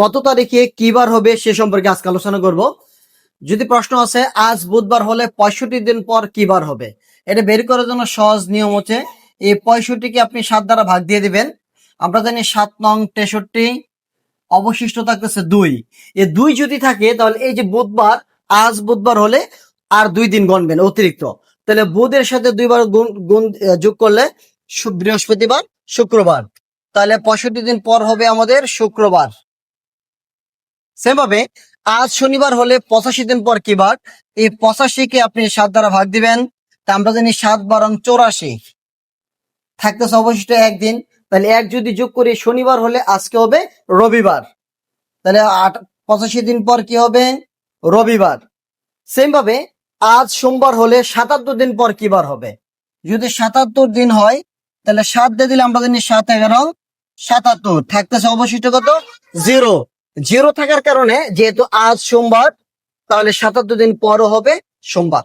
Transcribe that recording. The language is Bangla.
কত তারিখে কি বার হবে সে সম্পর্কে আজকে আলোচনা করব। যদি প্রশ্ন আছে, আজ বুধবার হলে পঁয়ষট্টি দিন পর কি বার হবে? এটা বের করার জন্য সহজ নিয়ম হচ্ছে, এই পঁয়ষট্টিকে আপনি সাত দ্বারা ভাগ দিয়ে দিবেন। আমরা জানি সাত নং তেষট্টি, অবশিষ্ট থাকতেছে দুই। এ দুই যদি থাকে, তাহলে এই যে বুধবার, আজ বুধবার হলে আর দুই দিন গণবেন অতিরিক্ত। তাহলে বুধের সাথে দুইবার গুণ গুণ যোগ করলে বৃহস্পতিবার, শুক্রবার। তাহলে পঁয়ষট্টি দিন পর হবে আমাদের শুক্রবার। সেম ভাবে আজ শনিবার হলে পঁচাশি দিন পর কি বার এই পঁচাশিকে আপনি সাত দ্বারা ভাগ দিবেন। তা আমরা জানি সাত বারং চৌরাশি। থাকতেছে অবশিষ্ট একদিন। তাহলে এক যদি যোগ করি, শনিবার হলে আজকে হবে রবিবার। তাহলে আট, পঁচাশি দিন পর কি হবে? রবিবার। সেম ভাবে আজ সোমবার হলে সাতাত্তর দিন পর কি বার হবে? যদি সাতাত্তর দিন হয়, তাহলে সাত দিয়ে দিলে আমরা জানি সাত এগারো, সাতাত্তর। থাকতেছে অবশিষ্ট কত? জিরো। জিরো থাকার কারণে যেহেতু আজ সোমবার তাহলে সাতাত্তর দিন পরও হবে সোমবার।